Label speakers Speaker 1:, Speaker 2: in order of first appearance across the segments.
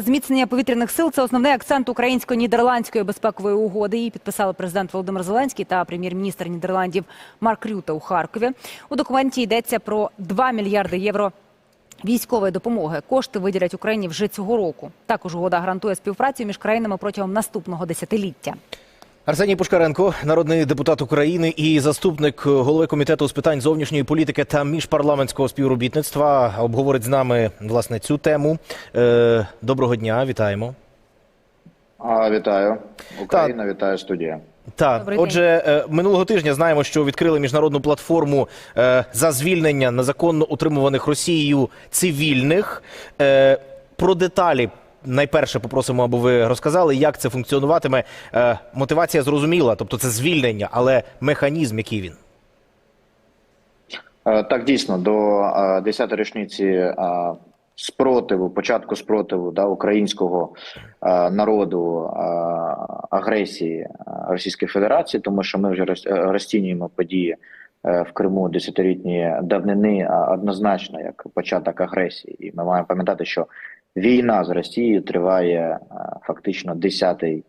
Speaker 1: Зміцнення повітряних сил це основний акцент українсько-нідерландської безпекової угоди. Її підписали президент Володимир Зеленський та прем'єр-міністр Нідерландів Марк Рюта у Харкові. У документі йдеться про 2 мільярди євро військової допомоги. Кошти виділять Україні вже цього року. Також угода гарантує співпрацю між країнами протягом наступного десятиліття.
Speaker 2: Арсеній Пушкаренко, народний депутат України і заступник голови комітету з питань зовнішньої політики та міжпарламентського співробітництва, обговорить з нами власне цю тему. Е, Доброго дня, вітаємо.
Speaker 3: А, вітаю. Україна, вітаю студія.
Speaker 2: Так, отже, е, минулого тижня знаємо, що відкрили міжнародну платформу е, за звільнення незаконно утримуваних Росією цивільних. Е, Про деталі найперше попросимо, аби ви розказали, як це функціонуватиме. Е, Мотивація зрозуміла, тобто це звільнення, але механізм, який він.
Speaker 3: Е, Так, дійсно, до е, 10-ї річниці е, спротиву, початку спротиву да, українського народу агресії Російської Федерації, тому що ми вже розцінюємо події в Криму десятилітні давнини однозначно як початок агресії. І ми маємо пам'ятати, що війна з Росією триває е, фактично 10-й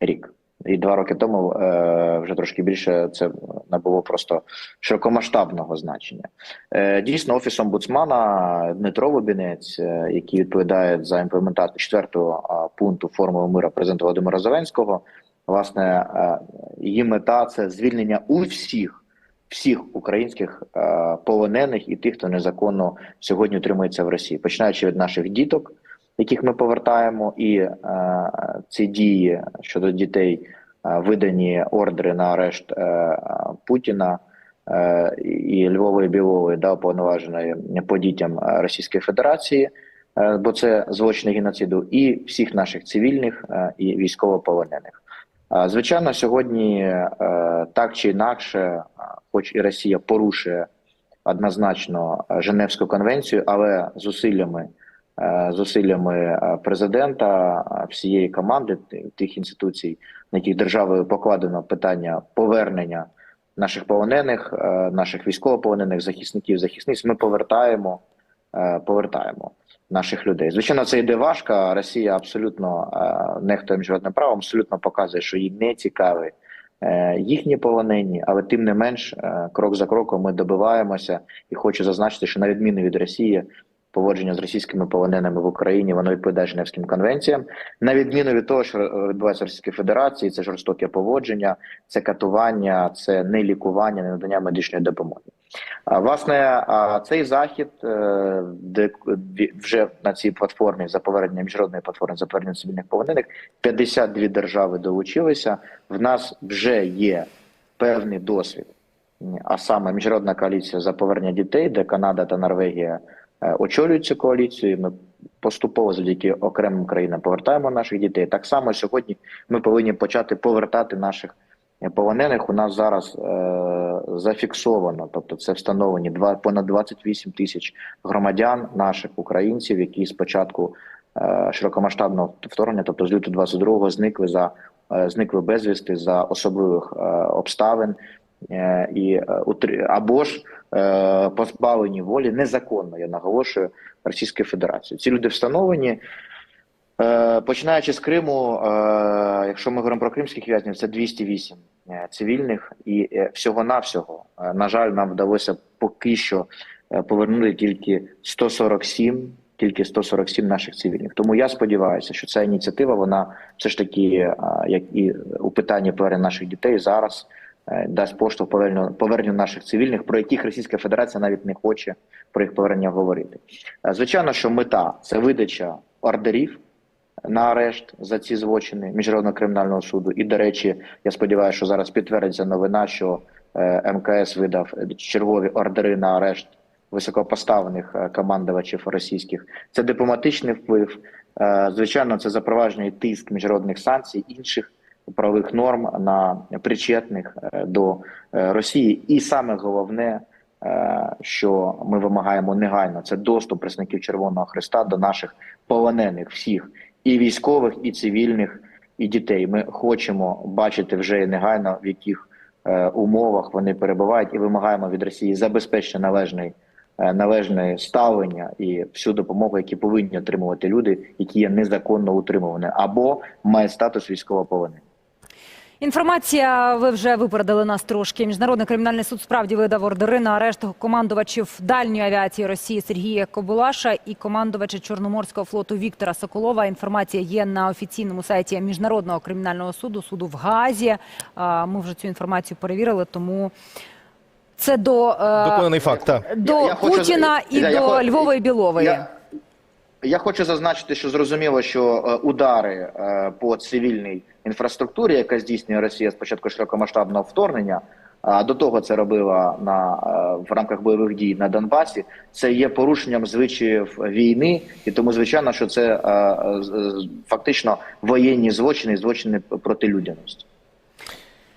Speaker 3: рік. І два роки тому е, вже трошки більше це набуло просто широкомасштабного значення. Е, дійсно, офіс омбудсмана Дмитро Лобінець, е, який відповідає за імплементацію четвертого а, пункту формули мира президента Володимира Зеленського, власне, е, її мета це звільнення усіх всіх українських е, полонених і тих, хто незаконно сьогодні утримується в Росії, починаючи від наших діток яких ми повертаємо, і е, ці дії щодо дітей е, видані ордери на арешт Путіна і Львової Білової, да, уповноваженої по дітям Російської Федерації, бо це злочини геноциду, і всіх наших цивільних і військовополонених. Звичайно, сьогодні е, так чи інакше, хоч і Росія порушує однозначно е, Женевську конвенцію, але зусиллями е, зусиллями президента, всієї команди тих інституцій, на яких державою покладено питання повернення наших полонених, наших військовополонених захисників, захисниць, ми повертаємо, повертаємо наших людей. Звичайно, це йде важко. Росія абсолютно е, нехтує міжнародним правом, абсолютно показує, що їй не цікаві е, їхні полонені, але тим не менш, е, крок за кроком ми добиваємося, і хочу зазначити, що на відміну від Росії, поводження з російськими полоненими в Україні воно відповідає Женевським конвенціям. На відміну від того, що відбувається в Російській Федерації, це жорстоке поводження, це катування, це не лікування, не надання медичної допомоги. Власне, цей захід, е, де вже на цій платформі за повернення міжнародної платформи за повернення цивільних полонених 52 держави долучилися. В нас вже є певний досвід, а саме міжнародна коаліція за повернення дітей, де Канада та Норвегія е, очолюють цю коаліцію. І Ми поступово завдяки окремим країнам повертаємо наших дітей. Так само сьогодні ми повинні почати повертати наших полонених. У нас зараз е, зафіксовано, тобто це встановлені два понад 28 тисяч громадян наших українців, які спочатку е, широкомасштабного вторгнення, тобто з лютого 22-го, зникли за е, зникли безвісти за особливих е, обставин і або ж позбавлені волі незаконно, я наголошую, Російської Федерації. Ці люди встановлені. Е, Починаючи з Криму, е, якщо ми говоримо про кримських в'язнів, це 208 е, цивільних, і всього-навсього, е, на жаль, нам вдалося поки що повернути тільки 147, тільки 147 наших цивільних. Тому я сподіваюся, що ця ініціатива, вона все ж таки, як і у питанні повернення наших дітей, зараз дасть поштовх поверненню, поверненню наших цивільних, про яких Російська Федерація навіть не хоче про їх повернення говорити. Звичайно, що мета це видача ордерів на арешт за ці злочини міжнародного кримінального суду. І до речі, я сподіваюся, що зараз підтвердиться новина, що е, МКС видав чергові ордери на арешт високопоставлених е, командувачів російських. Це дипломатичний вплив. Е, Звичайно, це запровадження тиск міжнародних санкцій інших правових норм на причетних до Росії. І саме головне. Що ми вимагаємо негайно, це доступ представників Червоного Христа до наших полонених всіх і військових, і цивільних, і дітей. Ми хочемо бачити вже негайно, в яких е, умовах вони перебувають, і вимагаємо від Росії забезпечити належної е, належне ставлення і всю допомогу, які повинні отримувати люди, які є незаконно утримувані або мають статус військовополонених.
Speaker 1: Інформація, ви вже випередили нас трошки. Міжнародний кримінальний суд справді видав ордери на арешт командувачів дальньої авіації Росії Сергія Кобулаша і командувача Чорноморського флоту Віктора Соколова. Інформація є на офіційному сайті Міжнародного кримінального суду, суду в Гаазі. А, Ми вже цю інформацію перевірили, тому це до, е,
Speaker 2: факт. Так.
Speaker 1: до
Speaker 3: Я- я хочу-
Speaker 1: Путіна і
Speaker 3: я- я
Speaker 1: до
Speaker 3: хо-
Speaker 1: Львової Білової.
Speaker 3: Я, я хочу зазначити, що зрозуміло, що е, удари е, по цивільній інфраструктурі, яка здійснює Росія з початку широкомасштабного вторгнення, а до того це робила на е, в рамках бойових дій на Донбасі. Це є порушенням звичаїв війни, і тому звичайно, що це фактично воєнні злочини, і злочини проти людяності.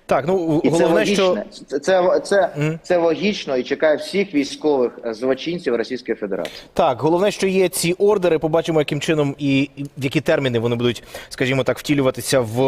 Speaker 2: Так, ну
Speaker 3: І це
Speaker 2: головне,
Speaker 3: логічно.
Speaker 2: що
Speaker 3: Це, це, це,
Speaker 2: Мгм.
Speaker 3: це логічно і чекає всіх військових е, злочинців Російської Федерації.
Speaker 2: Так, головне, що є ці ордери. Побачимо, яким чином і які терміни вони будуть, скажімо так, втілюватися в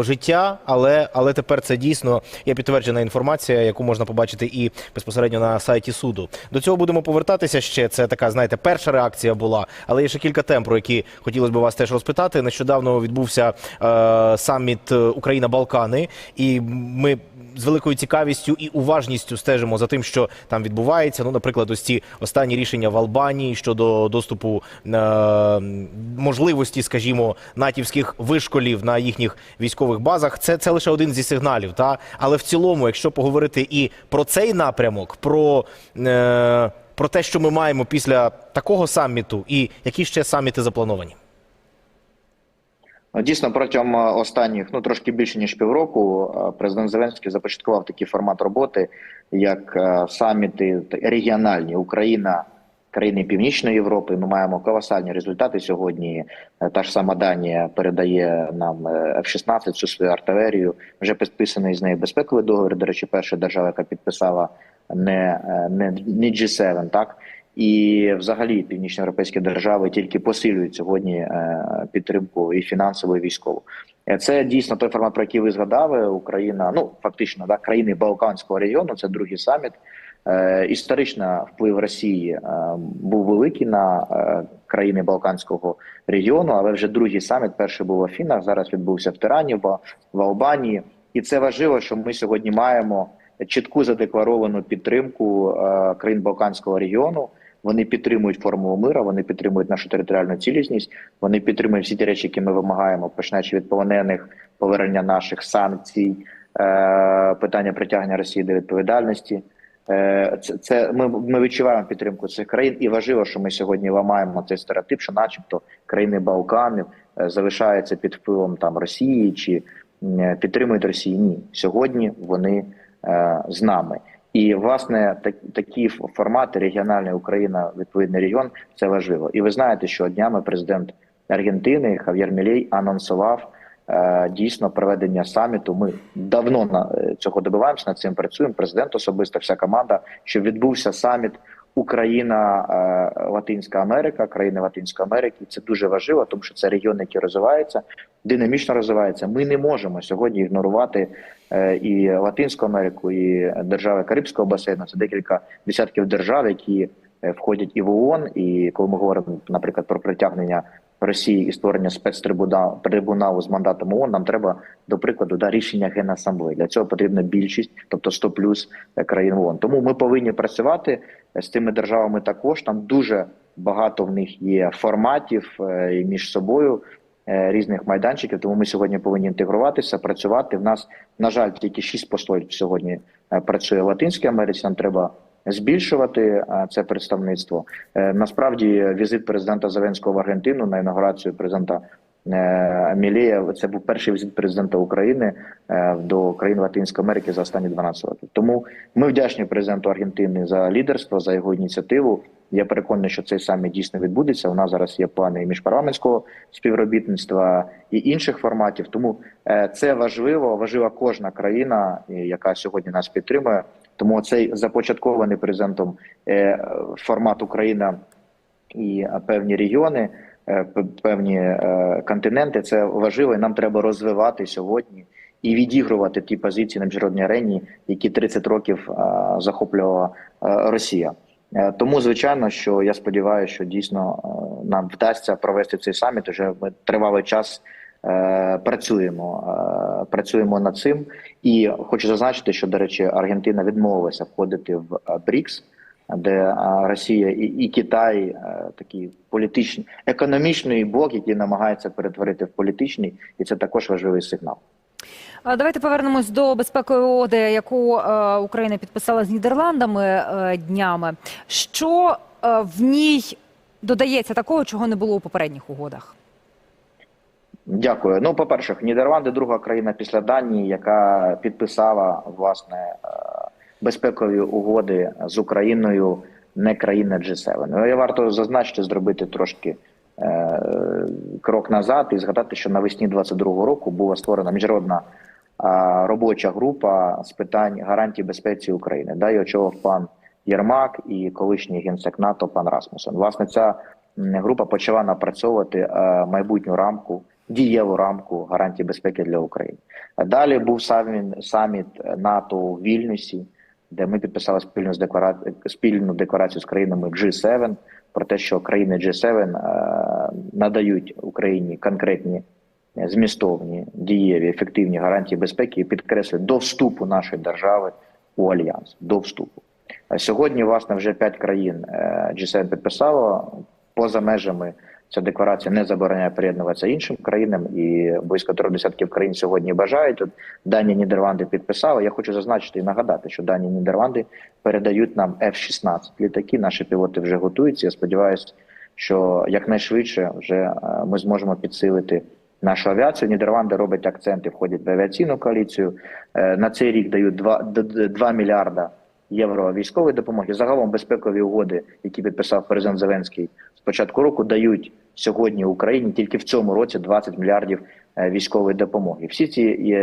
Speaker 2: е, життя. Але але тепер це дійсно є підтверджена інформація, яку можна побачити і безпосередньо на сайті суду. До цього будемо повертатися ще. Це така, знаєте, перша реакція була, але є ще кілька тем, про які хотілося б вас теж розпитати. Нещодавно відбувся е, саміт е, Україна Балкани, і ми з великою цікавістю і уважністю стежимо за тим, що там відбувається. Ну, наприклад, ось ці останні рішення в Албанії щодо доступу е, можливості, скажімо, натівських вишколів на їхніх військових базах. Це, це лише один зі сигналів. Та але в цілому, якщо поговорити і про цей напрямок, про, е, про те, що ми маємо після такого саміту, і які ще саміти заплановані.
Speaker 3: Дійсно, протягом е, останніх ну трошки більше ніж півроку, е, президент Зеленський започаткував такий формат роботи, як е, саміти регіональні Україна, країни Північної Європи. Ми маємо колосальні результати сьогодні. Та ж сама Данія передає нам е, F-16, всю свою артилерію. Вже підписаний з нею безпековий договір. До речі, перша держава, яка підписала не, не, не G7, так. І взагалі північноєвропейські держави тільки посилюють сьогодні е, підтримку і фінансову, і військову. Е, Це дійсно той формат, про який ви згадали. Україна, ну фактично, да, країни Балканського регіону. Це другий саміт. Е, історично вплив Росії був великий на країни Балканського регіону, але вже другий саміт. Перший був в Афінах, зараз відбувся в Тирані, в, Албанії, і це важливо, що ми сьогодні маємо чітку задекларовану підтримку країн Балканського регіону. Вони підтримують формулу мира, вони підтримують нашу територіальну цілісність, вони підтримують всі ті речі, які ми вимагаємо, починаючи від полонених, повернення наших санкцій, е, питання притягнення Росії до відповідальності. Е, Це, це ми, ми відчуваємо підтримку цих країн, і важливо, що ми сьогодні ламаємо цей стереотип, що, начебто, країни Балканів е, залишаються під впливом там Росії чи підтримують Росію. Ні, сьогодні вони е, з нами. І власне так, такі формати регіональна Україна, відповідний регіон, це важливо. І ви знаєте, що днями президент Аргентини Хав'єр Мілей анонсував е, дійсно проведення саміту. Ми давно на е, цього добиваємося, над цим працюємо. Президент особисто, вся команда, щоб відбувся саміт Україна, е, Латинська Америка, країни Латинської Америки. Це дуже важливо, тому що це регіон, який розвивається, динамічно розвивається. Ми не можемо сьогодні ігнорувати е, і Латинську Америку, і держави Карибського басейну. Це декілька десятків держав, які е, входять і в ООН. І коли ми говоримо, наприклад, про притягнення Росії і створення спецтрибуналу трибуналу з мандатом ООН, нам треба до прикладу да рішення генасамблеї. Для цього потрібна більшість, тобто 100 плюс е, країн ООН. Тому ми повинні працювати з тими державами. Також там дуже багато в них є форматів між собою різних майданчиків. Тому ми сьогодні повинні інтегруватися, працювати. В нас на жаль тільки шість послів сьогодні е, працює в Латинській Америці. Нам треба збільшувати е, це представництво. Е, Насправді візит президента Зеленського в Аргентину на інаугурацію президента е, Мілея. Це був перший візит президента України е, до країн Латинської Америки за останні 12 років. Тому ми вдячні президенту Аргентини за лідерство, за його ініціативу. Я переконаний, що цей саміт дійсно відбудеться. У нас зараз є плани і міжпарламентського співробітництва і інших форматів. Тому е, це важливо. Важлива кожна країна, яка сьогодні нас підтримує. Тому цей започаткований президентом е, формат Україна і е, певні регіони, певні континенти. Це важливо, і нам треба розвивати сьогодні і відігрувати ті позиції на міжнародній арені, які 30 років захоплювала Росія. Е, Тому, звичайно, що я сподіваюся, що дійсно е, нам вдасться провести цей саміт. Уже ми тривалий час е, працюємо, працюємо над цим. І хочу зазначити, що, до речі, Аргентина відмовилася входити в БРІКС, де Росія і, і Китай такий політичний, економічний блок, який намагається перетворити в політичний, і це також важливий сигнал.
Speaker 1: Давайте повернемось до безпекової угоди, яку е, Україна підписала з Нідерландами е, днями. Що е, в ній додається такого, чого не було у попередніх угодах?
Speaker 3: Дякую. Ну, по-перше, Нідерланди друга країна після Данії, яка підписала власне безпекові угоди з Україною, не країна G7. Ну, і варто зазначити, зробити трошки крок назад і згадати, що навесні 22-го року була створена міжнародна е, робоча група з питань гарантій безпеці України. Да, і очолив пан Єрмак і колишній генсек НАТО пан Расмусен. Власне, ця група почала напрацьовувати е, майбутню рамку, дієву рамку гарантій безпеки для України. Далі був саміт, саміт НАТО у Вільнюсі, де ми підписали спільну, з деклара... спільну декларацію з країнами G7 про те, що країни G7 е, надають Україні конкретні е, змістовні, дієві, ефективні гарантії безпеки і підкреслюють до вступу нашої держави у альянс. До вступу. Сьогодні, власне, вже п'ять країн е, G7 підписало поза межами. Ця декларація не забороняє приєднуватися іншим країнам, і близько трьох десятків країн сьогодні бажають. От Данія, Нідерланди підписали. Я хочу зазначити і нагадати, що Данія, Нідерланди передають нам F-16 літаки. Наші пілоти вже готуються. Я сподіваюся, що якнайшвидше вже е, ми зможемо підсилити нашу авіацію. Нідерланди роблять акценти, входять в авіаційну коаліцію. Е, На цей рік дають 2, 2 мільярда євро військової допомоги. Загалом безпекові угоди, які підписав президент Зеленський з початку року, дають сьогодні Україні тільки в цьому році 20 мільярдів е, військової допомоги. Всі ці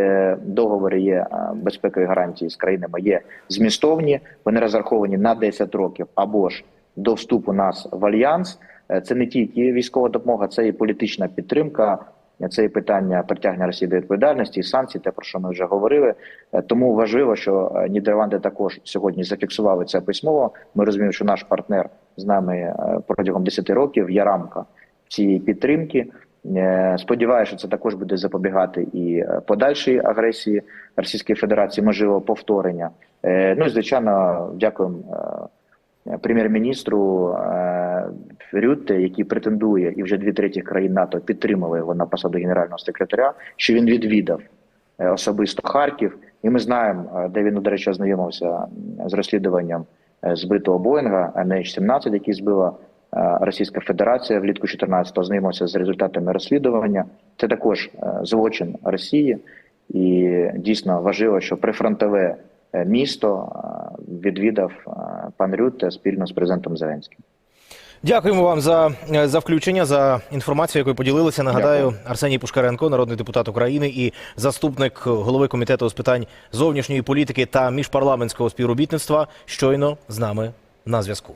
Speaker 3: договори є е, безпекові гарантії з країнами є змістовні. Вони розраховані на 10 років або ж до вступу нас в альянс. Е, Це не тільки військова допомога, це і політична підтримка. Це і питання притягнення Росії до відповідальності, і санкцій, те про що ми вже говорили. Е, Тому важливо, що е, Нідерланди також сьогодні зафіксували це письмово. Ми розуміємо, що наш партнер з нами е, протягом 10 років є рамка цієї підтримки. Сподіваюся, що це також буде запобігати і подальшій агресії Російської Федерації, можливо, повторення. Ну і звичайно, дякуємо прем'єр-міністру е, Рютте, який претендує, і вже дві треті країн НАТО підтримали його на посаду генерального секретаря, що він відвідав е, особисто Харків. І ми знаємо, е, де він, до речі, ознайомився з розслідуванням е, збитого Боїнга MH17, який збила е, Російська Федерація влітку 14-го, ознайомився з результатами розслідування. Це також е, злочин Росії, і дійсно важливо, що прифронтове е, місто е, відвідав е, пан Рютте спільно з президентом Зеленським.
Speaker 2: Дякуємо вам за, е, за включення, за інформацію, якою поділилися. Нагадаю,
Speaker 3: Дякую.
Speaker 2: Арсеній Пушкаренко, народний депутат України і заступник голови комітету з питань зовнішньої політики та міжпарламентського співробітництва, щойно з нами на зв'язку.